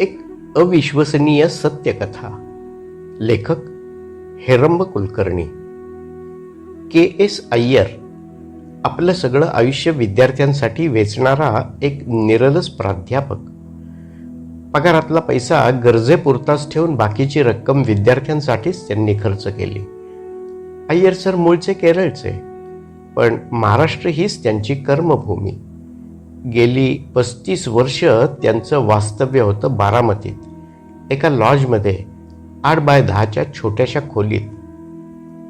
एक अविश्वसनीय सत्यकथा. लेखक हेरंब कुलकर्णी. के एस अय्यर आपलं सगळं आयुष्य विद्यार्थ्यांसाठी वेचणारा एक निरलस प्राध्यापक. पगारातला पैसा गरजेपुरताच ठेवून बाकीची रक्कम विद्यार्थ्यांसाठीच त्यांनी खर्च केली. अय्यर सर मूळचे केरळचे पण महाराष्ट्र हीच त्यांची कर्मभूमी. गेली पस्तीस वर्ष त्यांचं वास्तव्य होतं बारामतीत. एका लॉजमध्ये आठ बाय दहाच्या छोट्याशा खोलीत.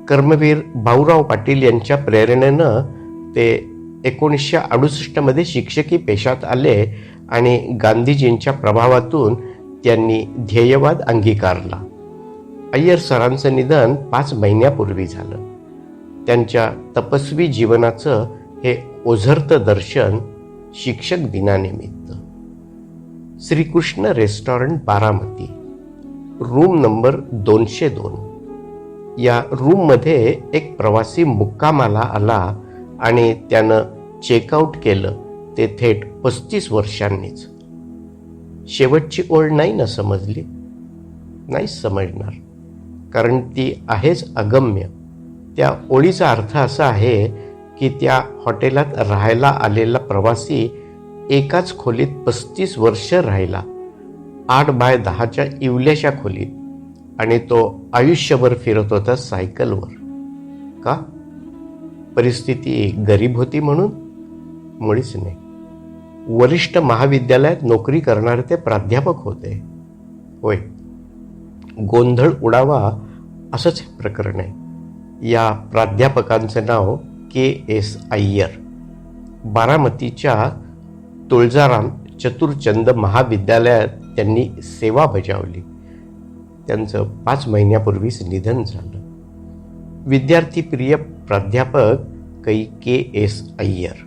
कर्मवीर भाऊराव पाटील यांच्या प्रेरणेनं ते एकोणीसशे अडुसष्टमध्ये शिक्षकी पेशात आले आणि गांधीजींच्या प्रभावातून त्यांनी ध्येयवाद अंगीकारला. अय्यर सरांचं निधन पाच महिन्यापूर्वी झालं. त्यांच्या तपस्वी जीवनाचं हे ओझरतं दर्शन शिक्षक दिनानिमित्त Shrikrishna restaurant Baramati room number दोनशे दोन. या रूममध्ये एक प्रवासी मुक्कामाला आला आणि त्यानं चेकआउट केलं. ते थेट पस्तीस वर्षांनीच. शेवटची ओळ नाही ना समजली? नाही समजणार. कारण ती आहेच अगम्य. त्या ओळीचा अर्थ असा आहे की त्या हॉटेलात राहायला आलेला प्रवासी एकाच खोलीत पस्तीस वर्ष राहिला. आठ बाय दहाच्या इवल्याशा खोलीत आणि तो आयुष्यभर फिरत होता सायकलवर. का? परिस्थिती गरीब होती म्हणून? मुळीच नाही. वरिष्ठ महाविद्यालयात नोकरी करणारे ते प्राध्यापक होते. होय. गोंधळ उडावा असंच हे प्रकरण आहे. या प्राध्यापकांचं नाव के एस अय्यर. बारामतीच्या तुळजाराम चतुरचंद महाविद्यालयात त्यांनी सेवा बजावली. त्यांचं पाच महिन्यापूर्वीच निधन झालं. विद्यार्थीप्रिय प्राध्यापक कै के एस अय्यर.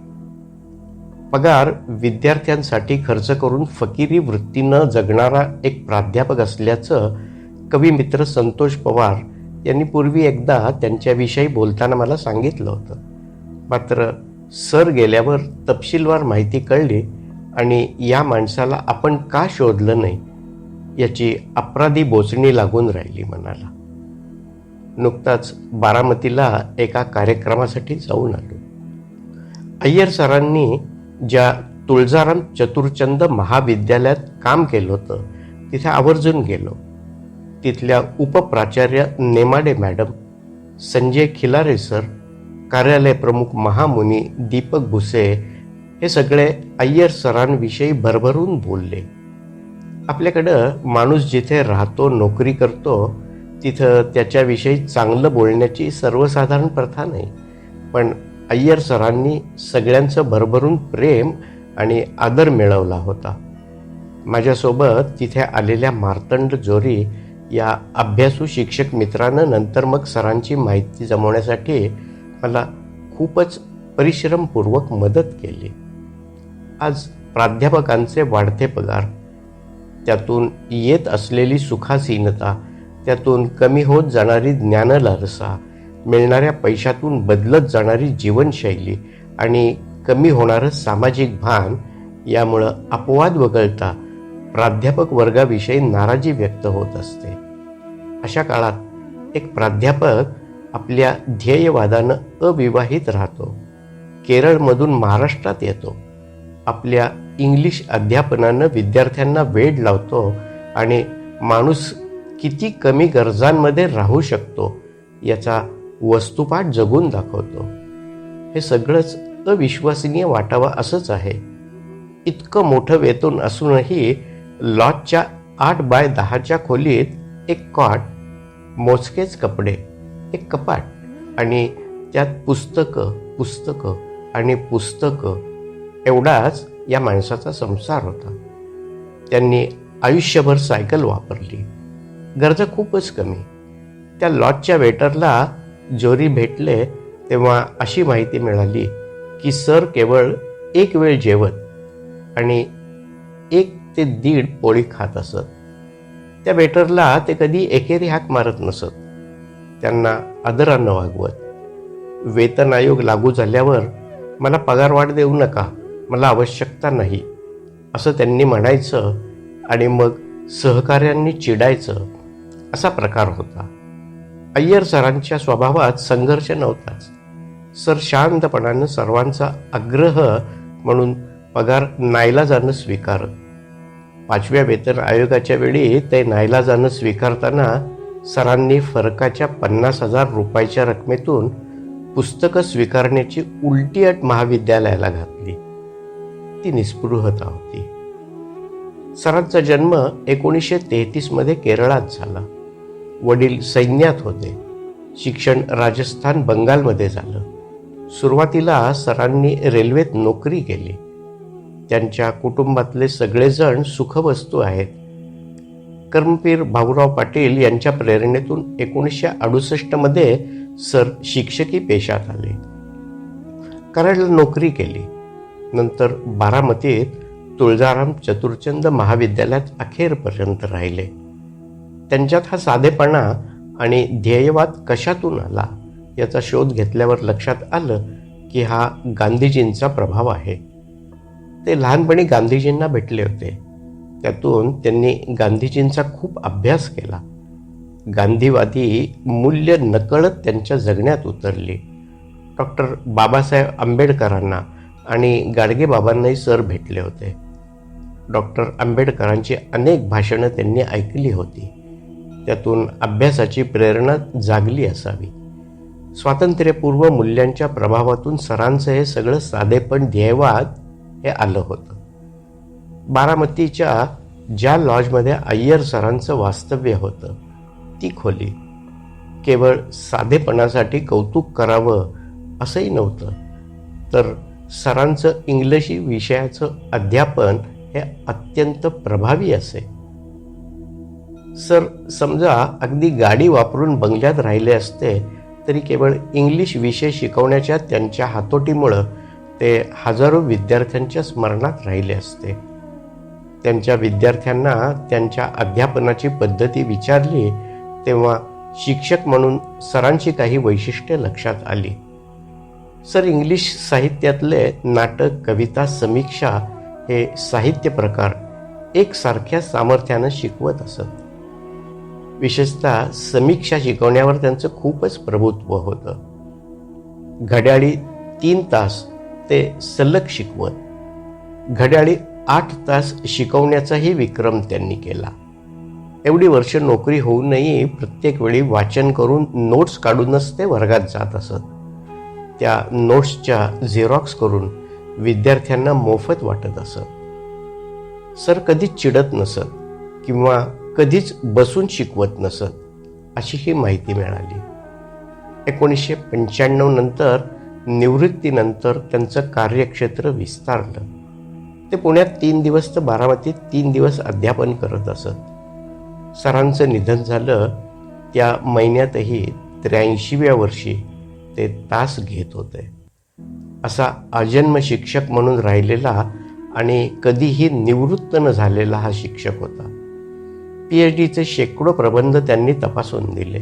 पगार विद्यार्थ्यांसाठी खर्च करून फकिरी वृत्तीनं जगणारा एक प्राध्यापक असल्याचं कवी मित्र संतोष पवार यांनी पूर्वी एकदा त्यांच्याविषयी बोलताना मला सांगितलं होतं. मात्र सर गेल्यावर तपशीलवार माहिती कळली आणि या माणसाला आपण का शोधलं नाही याची अपराधी बोचणी लागून राहिली मनाला. नुकताच बारामतीला एका कार्यक्रमासाठी जाऊन आलो. अय्यर सरांनी ज्या तुळजाराम चतुरचंद महाविद्यालयात काम केलं होतं तिथे आवर्जून गेलो. तिथल्या उपप्राचार्य नेमाडे मॅडम संजय खिलारे सर कार्यालय प्रमुख महामुनी दीपक भुसे हे सगळे अय्यर सरांविषयी भरभरून बोलले. आपल्याकडं माणूस जिथे राहतो नोकरी करतो तिथं त्याच्याविषयी चांगलं बोलण्याची सर्वसाधारण प्रथा नाही. पण अय्यर सरांनी सगळ्यांचं भरभरून प्रेम आणि आदर मिळवला होता. माझ्यासोबत तिथे आलेल्या मार्तंड जोरी या अभ्यासू शिक्षक मित्रानं नंतर मग सरांची माहिती जमवण्यासाठी मला खूपच परिश्रमपूर्वक मदत केली. आज प्राध्यापकांचे वाढते पगार त्यातून येत असलेली सुखासीनता त्यातून कमी होत जाणारी ज्ञानलालसा मिळणाऱ्या पैशातून बदलत जाणारी जीवनशैली आणि कमी होणारं सामाजिक भान यामुळं अपवाद वगळता प्राध्यापक वर्गाविषयी नाराजी व्यक्त होत असते. अशा काळात एक प्राध्यापक आपल्या ध्येयवादानं अविवाहित राहतो. केरळमधून महाराष्ट्रात येतो. आपल्या इंग्लिश अध्यापनानं विद्यार्थ्यांना वेड लावतो आणि माणूस किती कमी गरजांमध्ये राहू शकतो याचा वस्तुपाठ जगून दाखवतो. हे सगळंच अविश्वसनीय वाटावं असंच आहे. इतकं मोठं वेतन असूनही लॉजच्या आठ बाय दहाच्या खोलीत एक कॉट मोजकेच कपडे एक कपाट आणि त्यात पुस्तकं पुस्तकं आणि पुस्तकं एवढाच या माणसाचा संसार होता. त्यांनी आयुष्यभर सायकल वापरली. गरजा खूपच कमी. त्या लॉजच्या वेटरला जोरी भेटले तेव्हा अशी माहिती मिळाली की सर केवळ एक वेळ जेवत आणि एक ते दीड पोळी खात असत. त्या वेटरला ते कधी एकेरी हाक मारत नसत. त्यांना आदरानं वागवत. वेतन आयोग लागू झाल्यावर मला पगार वाढ देऊ नका मला आवश्यकता नाही असं त्यांनी म्हणायचं आणि मग सहकाऱ्यांनी चिडायचं असा प्रकार होता. अय्यर सरांच्या स्वभावात संघर्ष नव्हताच. सर शांतपणानं सर्वांचा आग्रह म्हणून पगार नाईलाजानं स्वीकार. पाचव्या वेतन आयोगाच्या वेळी ते नाईलाजानं स्वीकारताना सरांनी फरकाच्या पन्नास हजार रुपयाच्या रकमेतून पुस्तकं स्वीकारण्याची उलटी अट महाविद्यालयाला घातली. ती निस्पृहता होती. सरांचा जन्म एकोणीसशे तेहतीसमध्ये केरळात झाला. वडील सैन्यात होते. शिक्षण राजस्थान बंगालमध्ये झालं. सुरुवातीला सरांनी रेल्वेत नोकरी केली. त्यांच्या कुटुंबातले सगळेजण सुखवस्तू आहेत. कर्मपीर भाऊराव पाटील यांच्या प्रेरणेतून एकोणीसशे अडुसष्टमध्ये सर शिक्षकी पेशात आले. कराडला नोकरी केली. नंतर बारामतीत तुळजाराम चतुर्चंद महाविद्यालयात अखेरपर्यंत राहिले. त्यांच्यात हा साधेपणा आणि ध्येयवाद कशातून आला याचा शोध घेतल्यावर लक्षात आलं की हा गांधीजींचा प्रभाव आहे. ते लहानपणी गांधीजींना भेटले होते. त्यातून त्यांनी गांधीजींचा खूप अभ्यास केला. गांधीवादी मूल्य नकळत त्यांच्या जगण्यात उतरली. डॉक्टर बाबासाहेब आंबेडकरांना आणि गाडगेबाबांनाही सर भेटले होते. डॉक्टर आंबेडकरांची अनेक भाषणं त्यांनी ऐकली होती. त्यातून अभ्यासाची प्रेरणा जागली असावी. स्वातंत्र्यपूर्व मूल्यांच्या प्रभावातून सरांचं हे सगळं साधेपण ध्येयवाद हे आलं होतं. बारामतीच्या ज्या लॉजमध्ये अय्यर सरांचं वास्तव्य होतं ती खोली. केवळ साधेपणासाठी कौतुक करावं असंही नव्हतं. तर सरांचं इंग्लिशी विषयाचं अध्यापन हे अत्यंत प्रभावी असे. सर समजा अगदी गाडी वापरून बंगल्यात राहिले असते तरी केवळ इंग्लिश विषय शिकवण्याच्या त्यांच्या हातोटीमुळं ते हजारो विद्यार्थ्यांच्या स्मरणात राहिले असते. त्यांच्या विद्यार्थ्यांना त्यांच्या अध्यापनाची पद्धती विचारली तेव्हा शिक्षक म्हणून सरांची काही वैशिष्ट्ये लक्षात आली. सर इंग्लिश साहित्यातले नाटक कविता समीक्षा हे साहित्य प्रकार एकसारख्या सामर्थ्यानं शिकवत असत. विशेषतः समीक्षा शिकवण्यावर त्यांचं खूपच प्रभुत्व होतं. घड्याळी तीन तास ते सलग शिकवत. घड्याळी आठ तास शिकवण्याचाही विक्रम त्यांनी केला. एवढी वर्ष नोकरी होऊनही प्रत्येक वेळी वाचन करून नोट्स काढूनच ते वर्गात जात असत. त्या नोट्सच्या झेरॉक्स करून विद्यार्थ्यांना मोफत वाटत असत. सर कधीच चिडत नसत किंवा कधीच बसून शिकवत नसत अशी ही माहिती मिळाली. एकोणीसशे पंच्याण्णव नंतर निवृत्तीनंतर त्यांचं कार्यक्षेत्र विस्तारलं. ते पुण्यात तीन दिवस तर बारामतीत तीन दिवस अध्यापन करत असत. सरांचं निधन झालं त्या महिन्यातही त्र्याऐंशीव्या वर्षी ते तास घेत होते. असा अजन्म शिक्षक म्हणून राहिलेला आणि कधीही निवृत्त न झालेला हा शिक्षक होता. पी एच डीचे शेकडो प्रबंध त्यांनी तपासून दिले.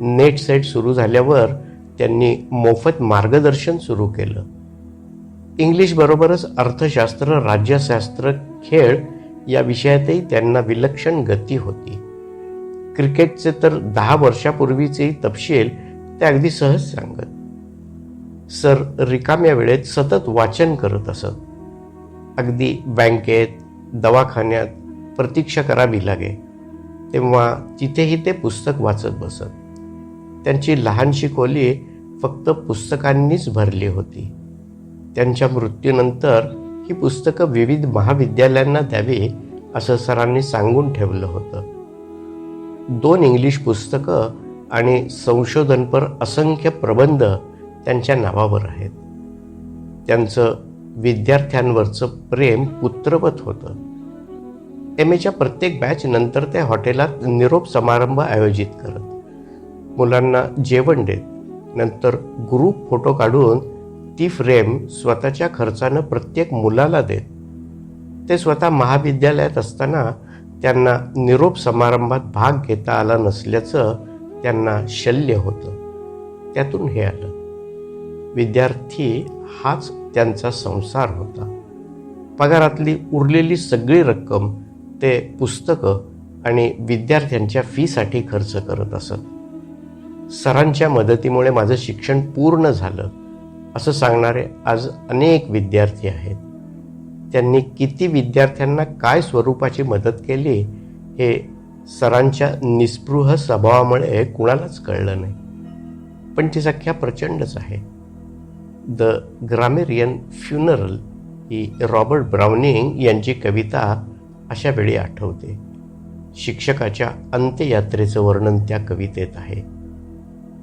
नेट सेट सुरू झाल्यावर त्यांनी मोफत मार्गदर्शन सुरू केलं. इंग्लिशबरोबरच अर्थशास्त्र राज्यशास्त्र खेळ या विषयातही त्यांना विलक्षण गती होती. क्रिकेटचे तर दहा वर्षापूर्वीचे तपशील ते अगदी सहज सांगत. सर रिकाम्या वेळेत सतत वाचन करत असत. अगदी बँकेत दवाखान्यात प्रतीक्षा करावी लागे तेव्हा तिथेही ते पुस्तक वाचत बसत. त्यांची लहानशी खोली फक्त पुस्तकांनीच भरली होती. त्यांच्या मृत्यूनंतर ही पुस्तकं विविध महाविद्यालयांना द्यावी असं सरांनी सांगून ठेवलं होतं. दोन इंग्लिश पुस्तकं आणि संशोधनपर असंख्य प्रबंध त्यांच्या नावावर आहेत. त्यांचं विद्यार्थ्यांवरचं प्रेम पुत्रवत होतं. एम एच्या प्रत्येक बॅच नंतर ते हॉटेलात निरोप समारंभ आयोजित करत. मुलांना जेवण देत. नंतर ग्रुप फोटो काढून ती फ्रेम स्वतःच्या खर्चानं प्रत्येक मुलाला देत. ते स्वतः महाविद्यालयात असताना त्यांना निरोप समारंभात भाग घेता आला नसल्याचं त्यांना शल्य होतं. त्यातून हे आलं. विद्यार्थी हाच त्यांचा संसार होता. पगारातली उरलेली सगळी रक्कम ते पुस्तकं आणि विद्यार्थ्यांच्या फीसाठी खर्च करत असत. सरांच्या मदतीमुळे माझं शिक्षण पूर्ण झालं असं सांगणारे आज अनेक विद्यार्थी आहेत. त्यांनी किती विद्यार्थ्यांना काय स्वरूपाची मदत केली हे सरांच्या निस्पृह स्वभावामुळे कुणालाच कळलं नाही. पण ती संख्या प्रचंडच आहे. द ग्रामेरियन फ्युनरल ही रॉबर्ट ब्राउनिंग यांची कविता अशा वेळी आठवते. शिक्षकाच्या अंत्ययात्रेचं वर्णन त्या कवितेत आहे.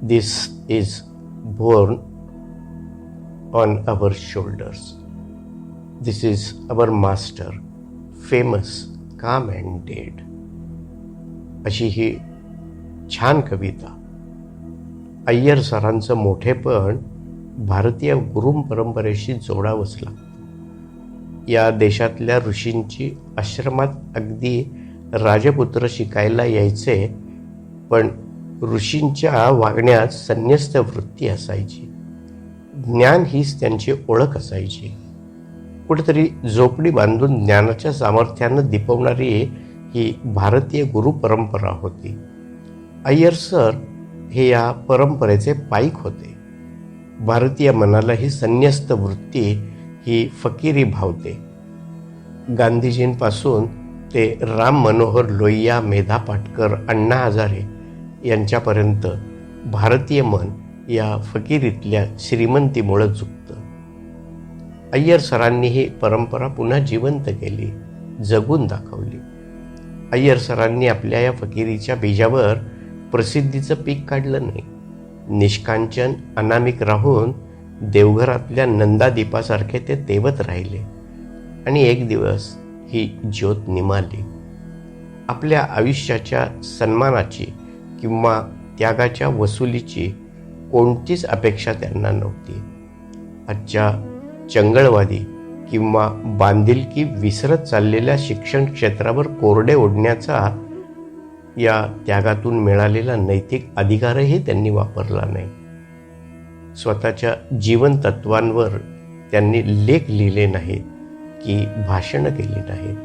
This is borne on our shoulders this is our master famous calm and dead. अशी ही छान कविता. अय्यर सरांचं मोठेपण भारतीय गुरुम परंपरेशी जोडावंच लागतं या देशातल्या ऋषींची आश्रमात अगदी राजपुत्र शिकायला यायचे पण ऋषींच्या वागण्यात संन्यस्त वृत्ती असायची. ज्ञान हीच त्यांची ओळख असायची. कुठेतरी झोपडी बांधून ज्ञानाच्या सामर्थ्यानं दिपवणारी ही भारतीय गुरु परंपरा होती. अय्यर सर हे या परंपरेचे पाईक होते. भारतीय मनाला ही संन्यस्त वृत्ती ही फकीरी भावते. गांधीजींपासून ते राम मनोहर लोहिया मेधा पाटकर अण्णा हजारे यांच्यापर्यंत भारतीय मन या फकीरीतल्या श्रीमंतीमुळं झुकतं. अय्यर सरांनी ही परंपरा पुन्हा जिवंत केली जगून दाखवली. अय्यर सरांनी आपल्या या फकिरीच्या बीजावर प्रसिद्धीचं पीक काढलं नाही. निष्कांचन अनामिक राहून देवघरातल्या नंदादीपासारखे ते तेवत राहिले. आणि एक दिवस ही ज्योत निमाली. आपल्या आयुष्याच्या सन्मानाची किंवा त्यागाच्या वसुलीची कोणतीच अपेक्षा त्यांना नव्हती. आजच्या चंगळवादी किंवा बांधिलकी विसरत चाललेल्या शिक्षण क्षेत्रावर कोरडे ओढण्याचा या त्यागातून मिळालेला नैतिक अधिकारही त्यांनी वापरला नाही. स्वतःच्या जीवनतत्वांवर त्यांनी लेख लिहिले नाहीत की भाषणं केली नाहीत.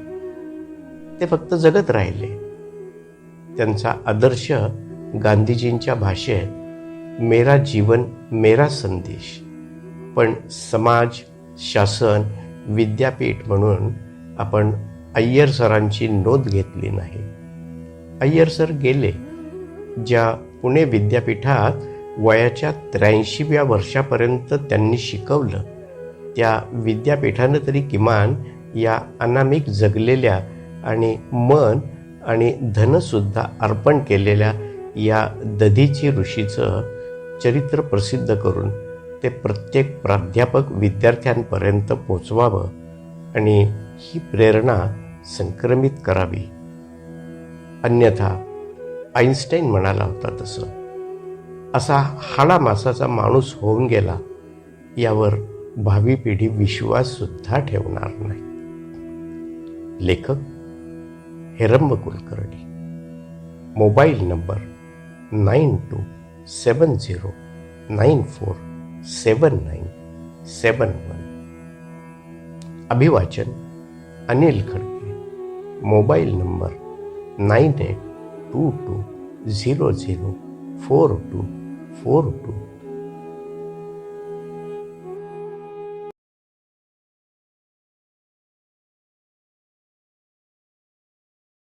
ते फक्त जगत राहिले. त्यांचा आदर्श गांधीजींच्या भाषेत मेरा जीवन मेरा संदेश. पण समाज शासन विद्यापीठ म्हणून आपण अय्यर सरांची नोंद घेतली नाही. अय्यर सर गेले ज्या पुणे विद्यापीठात वयाच्या त्र्याऐंशीव्या वर्षापर्यंत त्यांनी शिकवलं. त्या विद्यापीठानं तरी किमान या अनामिक जगलेल्या आणि मन आणि धनसुद्धा अर्पण केलेल्या या दधीची ऋषीचं चरित्र प्रसिद्ध करून ते प्रत्येक प्राध्यापक विद्यार्थ्यांपर्यंत पोचवावं आणि ही प्रेरणा संक्रमित करावी. अन्यथा आईन्स्टाईन म्हणाला होता तसं. असा हाडा मासाचा माणूस होऊन गेला यावर भावी पिढी विश्वाससुद्धा ठेवणार नाही. लेखक Heramb Kulkarni. Mobile number nine two seven zero nine four seven nine seven one. अभिवाचन Anil Khadke. Mobile number nine eight two two zero zero four two four two.